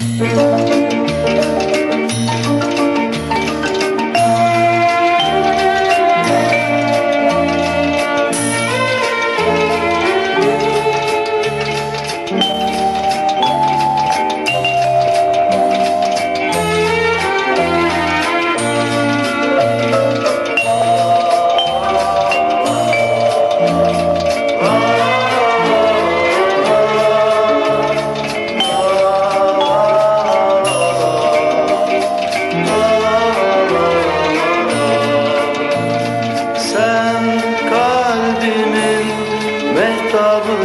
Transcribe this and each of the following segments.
Sen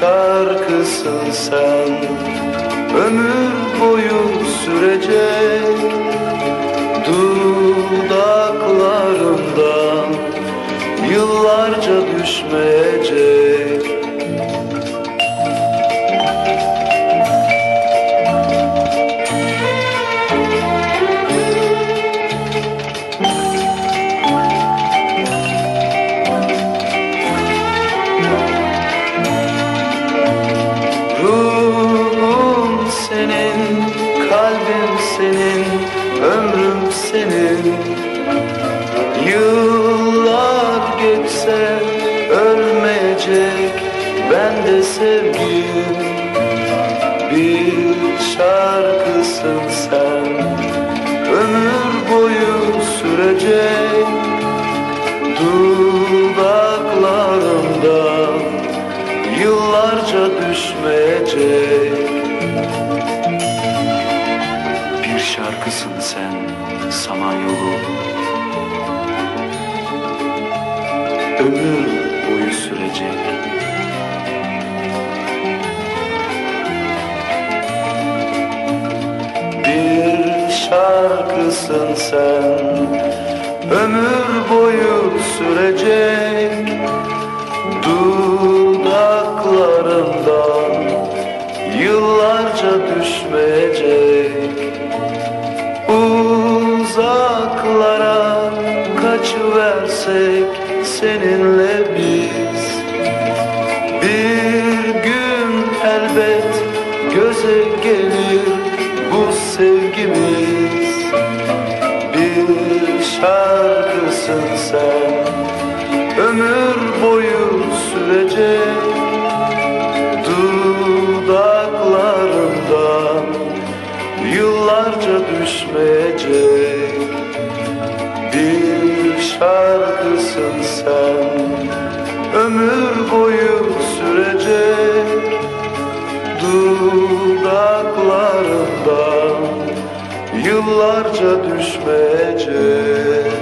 şarkısın sen. Ömür boyu sürecek Dudaklarımdan yıllarca düşmeyecek ölmeyecek ben de sevgim Bir şarkısın sen, ömür boyu sürecek Dudaklarımdan yıllarca düşmeyecek. Bir şarkısın sen Samanyolu Ömür sürecek. Bir şarkısın sen Ömür boyu sürecek. Dudaklarından Yıllarca düşmeyecek. Uzaklara kaçıversek seninle göze gelir bu sevgimiz. Bir şarkısın sen ömür boyu sürecek. Dudaklarımdan yıllarca düşmeyecek Dudaklarımdan yıllarca düşmeyecek